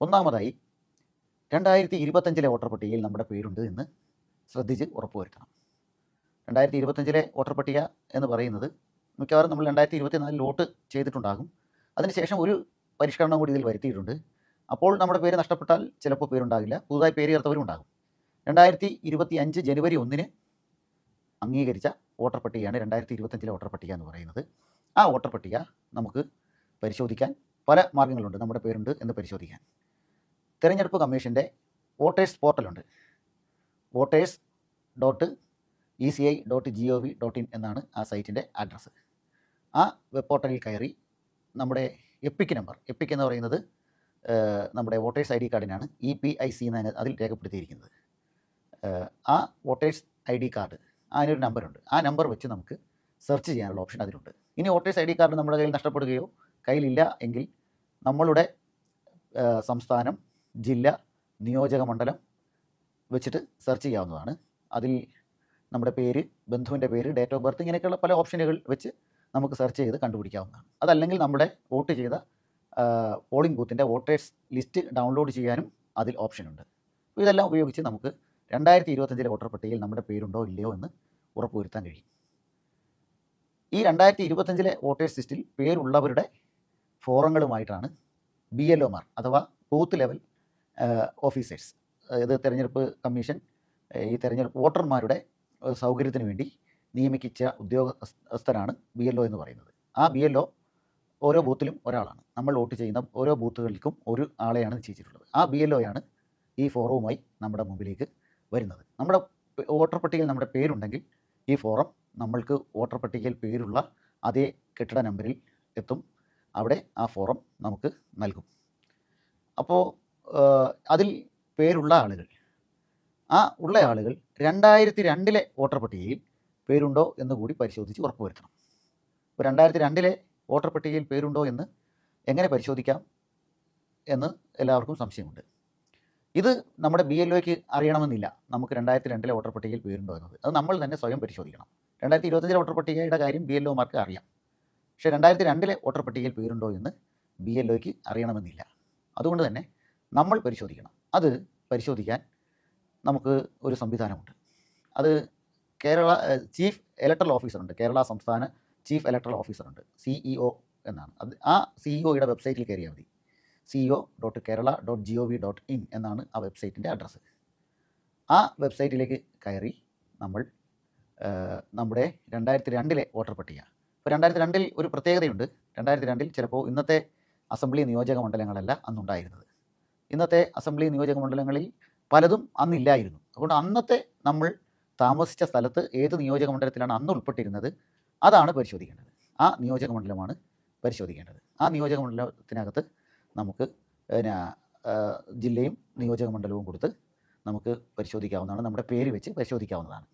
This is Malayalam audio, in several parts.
ഒന്നാമതായി രണ്ടായിരത്തി ഇരുപത്തഞ്ചിലെ വോട്ടർ പട്ടികയിൽ നമ്മുടെ പേരുണ്ട് എന്ന് ശ്രദ്ധിച്ച് ഉറപ്പുവരുത്തണം. രണ്ടായിരത്തി ഇരുപത്തഞ്ചിലെ വോട്ടർ പട്ടിക എന്ന് പറയുന്നത് മിക്കവാറും നമ്മൾ രണ്ടായിരത്തി ഇരുപത്തിനാലിൽ വോട്ട് ചെയ്തിട്ടുണ്ടാകും. അതിനുശേഷം ഒരു പരിഷ്കരണം കൂടി ഇതിൽ വരുത്തിയിട്ടുണ്ട്. അപ്പോൾ നമ്മുടെ പേര് നഷ്ടപ്പെട്ടാൽ ചിലപ്പോൾ പേരുണ്ടാകില്ല. പുതുതായി പേര് ചേർത്തവരും ഉണ്ടാകും. രണ്ടായിരത്തി ഇരുപത്തി അഞ്ച് ജനുവരി ഒന്നിന് അംഗീകരിച്ച വോട്ടർ പട്ടികയാണ് രണ്ടായിരത്തി ഇരുപത്തഞ്ചിലെ വോട്ടർ പട്ടിക എന്ന് പറയുന്നത്. ആ വോട്ടർ പട്ടിക നമുക്ക് പരിശോധിക്കാൻ പല മാർഗങ്ങളുണ്ട്. നമ്മുടെ പേരുണ്ട് എന്ന് പരിശോധിക്കാൻ. തിരഞ്ഞെടുപ്പ് കമ്മീഷന്റെ voters പോർട്ടലുണ്ട്. Voters dot E C I dot G O V dot in എന്നാണ് ആ സൈറ്റിന്റെ അഡ്രസ്സ്. ആ വെബ് പോർട്ടലിൽ കയറി നമ്മുടെ എപ്പിക് നമ്പർ എപ്പിക് എന്ന് പറയുന്നത് നമ്മുടെ വോട്ടേഴ്സ് ഐ ഡി കാർഡിനാണ് ഇ പി ഐ സി എന്നാണ് അതിൽ രേഖപ്പെടുത്തിയിരിക്കുന്നത്. ആ വോട്ടേഴ്സ് ഐ ഡി കാർഡ് അതിനൊരു നമ്പറുണ്ട്. ആ നമ്പർ വെച്ച് നമുക്ക് സെർച്ച് ചെയ്യാനുള്ള ഓപ്ഷൻ അതിലുണ്ട്. ഇനി വോട്ടേഴ്സ് ഐ ഡി കാർഡ് നമ്മുടെ കയ്യിൽ നഷ്ടപ്പെടുകയോ കയ്യിലില്ല എങ്കിൽ നമ്മളുടെ സംസ്ഥാനം ജില്ല നിയോജക മണ്ഡലം വെച്ചിട്ട് സെർച്ച് ചെയ്യാവുന്നതാണ്. അതിൽ നമ്മുടെ പേര് ബന്ധുവിന്റെ പേര് ഡേറ്റ് ഓഫ് ബർത്ത് ഇങ്ങനെയൊക്കെയുള്ള പല ഓപ്ഷനുകൾ വെച്ച് നമുക്ക് സെർച്ച് ചെയ്ത് കണ്ടുപിടിക്കാവുന്നതാണ്. അതല്ലെങ്കിൽ നമ്മുടെ വോട്ട് ചെയ്ത പോളിംഗ് ബൂത്തിന്റെ വോട്ടേഴ്സ് ലിസ്റ്റ് ഡൗൺലോഡ് ചെയ്യാനും അതിൽ ഓപ്ഷനുണ്ട് അപ്പോൾ ഇതെല്ലാം ഉപയോഗിച്ച് നമുക്ക് രണ്ടായിരത്തി ഇരുപത്തഞ്ചിലെ വോട്ടർ പട്ടികയിൽ നമ്മുടെ പേരുണ്ടോ ഇല്ലയോ എന്ന് ഉറപ്പുവരുത്താൻ കഴിയും. ഈ രണ്ടായിരത്തി ഇരുപത്തഞ്ചിലെ വോട്ടേഴ്സ് ലിസ്റ്റിൽ പേരുള്ളവരുടെ ഫോറങ്ങളുമായിട്ടാണ് ബി എൽ ഒമാർ അഥവാ ബൂത്ത് ലെവൽ ഓഫീസേഴ്സ് ഇത് തെരഞ്ഞെടുപ്പ് കമ്മീഷൻ ഈ തെരഞ്ഞെടുപ്പ് വോട്ടർമാരുടെ സൗകര്യത്തിന് വേണ്ടി നിയമിക്കിച്ച ഉദ്യോഗസ്ഥരാണ് ബി എൽ ഒ എന്ന് പറയുന്നത്. ആ ബി എൽ ഒ ഓരോ ബൂത്തിലും ഒരാളാണ്. നമ്മൾ വോട്ട് ചെയ്യുന്ന ഓരോ ബൂത്തുകൾക്കും ഒരു ആളെയാണ് നിശ്ചയിച്ചിട്ടുള്ളത്. ആ ബി എൽ ഒയാണ് ഈ ഫോറവുമായി നമ്മുടെ മുമ്പിലേക്ക് വരുന്നത്. നമ്മുടെ വോട്ടർ പട്ടികയിൽ നമ്മുടെ പേരുണ്ടെങ്കിൽ ഈ ഫോറം നമ്മൾക്ക് വോട്ടർ പട്ടികയിൽ പേരുള്ള അതേ കെട്ടിട നമ്പറിൽ എത്തും. അവിടെ ആ ഫോറം നമുക്ക് നൽകും. അപ്പോൾ അതിൽ പേരുള്ള ആളുകൾ. ആ ഉള്ള ആളുകൾ രണ്ടായിരത്തി രണ്ടിലെ വോട്ടർ പട്ടികയിൽ പേരുണ്ടോ എന്ന് കൂടി പരിശോധിച്ച് ഉറപ്പുവരുത്തണം ഇപ്പോൾ രണ്ടായിരത്തി രണ്ടിലെ വോട്ടർ പട്ടികയിൽ പേരുണ്ടോ എന്ന് എങ്ങനെ പരിശോധിക്കാം എന്ന് എല്ലാവർക്കും സംശയമുണ്ട്. ഇത് നമ്മുടെ ബി എൽ ഒക്ക് അറിയണമെന്നില്ല. നമുക്ക് രണ്ടായിരത്തി രണ്ടിലെ വോട്ടർ പട്ടികയിൽ പേരുണ്ടോ എന്നത്. അത് നമ്മൾ തന്നെ സ്വയം പരിശോധിക്കണം. രണ്ടായിരത്തി ഇരുപത്തഞ്ചിലെ വോട്ടർ പട്ടികയുടെ കാര്യം ബി എൽ ഒമാർക്ക് അറിയാം. പക്ഷേ രണ്ടായിരത്തി രണ്ടിലെ വോട്ടർ പട്ടികയിൽ പേരുണ്ടോ എന്ന് ബി എൽ ഒക്ക് അറിയണമെന്നില്ല. അതുകൊണ്ട് തന്നെ നമ്മൾ പരിശോധിക്കണം. അത് പരിശോധിക്കാൻ നമുക്ക് ഒരു സംവിധാനമുണ്ട്. അത് കേരള ചീഫ് ഇലക്ട്രൽ ഓഫീസറുണ്ട് കേരള സംസ്ഥാന ചീഫ് ഇലക്ട്രൽ ഓഫീസറുണ്ട് സിഇഒ എന്നാണ്. അത് ആ സിഇഒയുടെ വെബ്സൈറ്റിൽ കയറിയാൽ മതി. CEO dot Kerala dot G O V dot in എന്നാണ് ആ വെബ്സൈറ്റിന്റെ അഡ്രസ്സ് ആ വെബ്സൈറ്റിലേക്ക് കയറി നമ്മൾ നമ്മുടെ രണ്ടായിരത്തി രണ്ടിലെ വോട്ടർ പട്ടിക. ഇപ്പോൾ രണ്ടായിരത്തി രണ്ടിൽ ഒരു പ്രത്യേകതയുണ്ട്. രണ്ടായിരത്തി രണ്ടിൽ ചിലപ്പോൾ ഇന്നത്തെ അസംബ്ലി നിയോജക മണ്ഡലങ്ങളല്ല അന്നുണ്ടായിരുന്നത്. ഇന്നത്തെ അസംബ്ലി നിയോജക മണ്ഡലങ്ങളിൽ പലതും അന്നില്ലായിരുന്നു. അതുകൊണ്ട് അന്നത്തെ നമ്മൾ താമസിച്ച സ്ഥലത്ത് ഏത് നിയോജക മണ്ഡലത്തിലാണ് അന്ന് ഉൾപ്പെട്ടിരുന്നത് അതാണ് പരിശോധിക്കേണ്ടത്. ആ നിയോജക മണ്ഡലമാണ് പരിശോധിക്കേണ്ടത്. ആ നിയോജക മണ്ഡലത്തിനകത്ത് നമുക്ക് പിന്നെ ജില്ലയും നിയോജക മണ്ഡലവും കൊടുത്ത് നമുക്ക് പരിശോധിക്കാവുന്നതാണ്. നമ്മുടെ പേര് വെച്ച് പരിശോധിക്കാവുന്നതാണ്.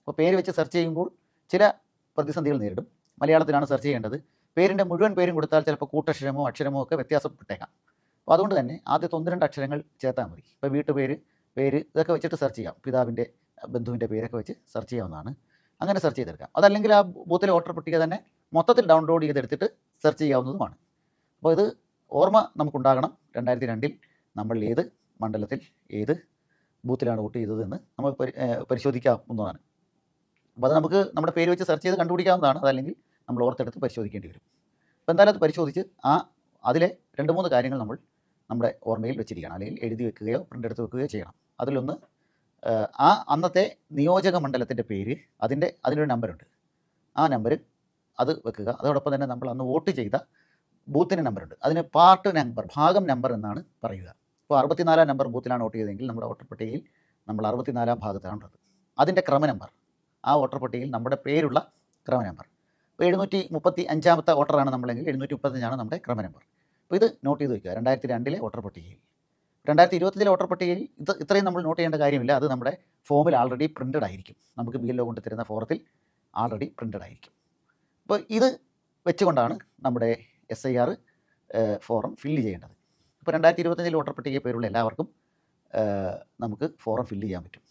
അപ്പോൾ പേര് വെച്ച് സെർച്ച് ചെയ്യുമ്പോൾ ചില പ്രതിസന്ധികൾ നേരിടും. മലയാളത്തിലാണ് സെർച്ച് ചെയ്യേണ്ടത്. പേരിന്റെ മുഴുവൻ പേരും കൊടുത്താൽ ചിലപ്പോൾ കൂട്ടക്ഷരമോ അക്ഷരമോ ഒക്കെ വ്യത്യാസപ്പെട്ടേക്കാം. അപ്പോൾ അതുകൊണ്ട് തന്നെ ആദ്യത്തെ ഒന്ന് രണ്ട് അക്ഷരങ്ങൾ ചേർത്താൽ മതി. ഇപ്പോൾ വീട്ടുപേര് പേര് ഇതൊക്കെ വെച്ചിട്ട് സെർച്ച് ചെയ്യാം. പിതാവിന്റെ ബന്ധുവിന്റെ പേരൊക്കെ വെച്ച് സെർച്ച് ചെയ്യാവുന്നതാണ്. അങ്ങനെ സെർച്ച് ചെയ്തെടുക്കാം. അതല്ലെങ്കിൽ ആ ബൂത്തിലെ വോട്ടർ പട്ടിക തന്നെ മൊത്തത്തിൽ ഡൗൺലോഡ് ചെയ്തെടുത്തിട്ട് സെർച്ച് ചെയ്യാവുന്നതുമാണ്. അപ്പോൾ ഇത് ഓർമ്മ നമുക്കുണ്ടാകണം. രണ്ടായിരത്തി രണ്ടിൽ നമ്മൾ ഏത് മണ്ഡലത്തിൽ ഏത് ബൂത്തിലാണ് വോട്ട് ചെയ്തതെന്ന് നമ്മൾ പരിശോധിക്കാവുന്നതാണ്. അപ്പോൾ അത് നമുക്ക് നമ്മുടെ പേര് വെച്ച് സെർച്ച് ചെയ്ത് കണ്ടുപിടിക്കാവുന്നതാണ്. അതല്ലെങ്കിൽ നമ്മൾ ഓർത്തെടുത്ത് പരിശോധിക്കേണ്ടി വരും. അപ്പോൾ എന്തായാലും അത് പരിശോധിച്ച് ആ അതിലെ രണ്ട് മൂന്ന് കാര്യങ്ങൾ നമ്മൾ നമ്മുടെ ഓർമ്മയിൽ വെച്ചിരിക്കണം. അല്ലെങ്കിൽ എഴുതി വെക്കുകയോ പ്രിന്റ് എടുത്ത് വെക്കുകയോ ചെയ്യണം. അതിലൊന്ന് ആ അന്നത്തെ നിയോജക മണ്ഡലത്തിന്റെ പേര് അതിന്റെ അതിനൊരു നമ്പറുണ്ട് ആ നമ്പർ അത് വെക്കുക. അതോടൊപ്പം തന്നെ നമ്മൾ അന്ന് വോട്ട് ചെയ്ത ബൂത്തിന്റെ നമ്പറുണ്ട് അതിന് പാർട്ട് നമ്പർ ഭാഗം നമ്പർ എന്നാണ് പറയുക. ഇപ്പോൾ അറുപത്തിനാലാം നമ്പർ ബൂത്തിലാണ് വോട്ട് ചെയ്തതെങ്കിൽ നമ്മുടെ വോട്ടർ പട്ടികയിൽ നമ്മൾ അറുപത്തിനാലാം ഭാഗത്താണുള്ളത് അതിന്റെ ക്രമ നമ്പർ ആ വോട്ടർ പട്ടികയിൽ നമ്മുടെ പേരുള്ള ക്രമ നമ്പർ ഇപ്പോൾ എഴുന്നൂറ്റി മുപ്പത്തി അഞ്ചാമത്തെ വോട്ടറാണ് നമ്മളെങ്കിൽ എഴുന്നൂറ്റി മുപ്പത്തഞ്ചാണ് നമ്മുടെ ക്രമ നമ്പർ അപ്പോൾ ഇത് നോട്ട് ചെയ്ത് വയ്ക്കുക രണ്ടായിരത്തി രണ്ടിലെ വോട്ടർ പട്ടികയിൽ. രണ്ടായിരത്തി ഇരുപത്തിലെ വോട്ടർ പട്ടികയിൽ ഇത് ഇത്രയും നമ്മൾ നോട്ട് ചെയ്യേണ്ട കാര്യമില്ല. അത് നമ്മുടെ ഫോമിൽ ആൾറെഡി പ്രിന്റഡ് ആയിരിക്കും. നമുക്ക് ബി എൽ ഒ കൊണ്ട് തരുന്ന ഫോറത്തിൽ ആൾറെഡി പ്രിന്റഡ് ആയിരിക്കും. അപ്പോൾ ഇത് വെച്ചുകൊണ്ടാണ് നമ്മുടെ S I R form fill ചെയ്യേണ്ടത്. അപ്പോൾ രണ്ടായിരത്തി ഇരുപത്തഞ്ചിൽ വോട്ടർ പട്ടികയിൽ പേരുള്ള എല്ലാവർക്കും നമുക്ക് ഫോറം ഫില്ല് ചെയ്യാൻ പറ്റും.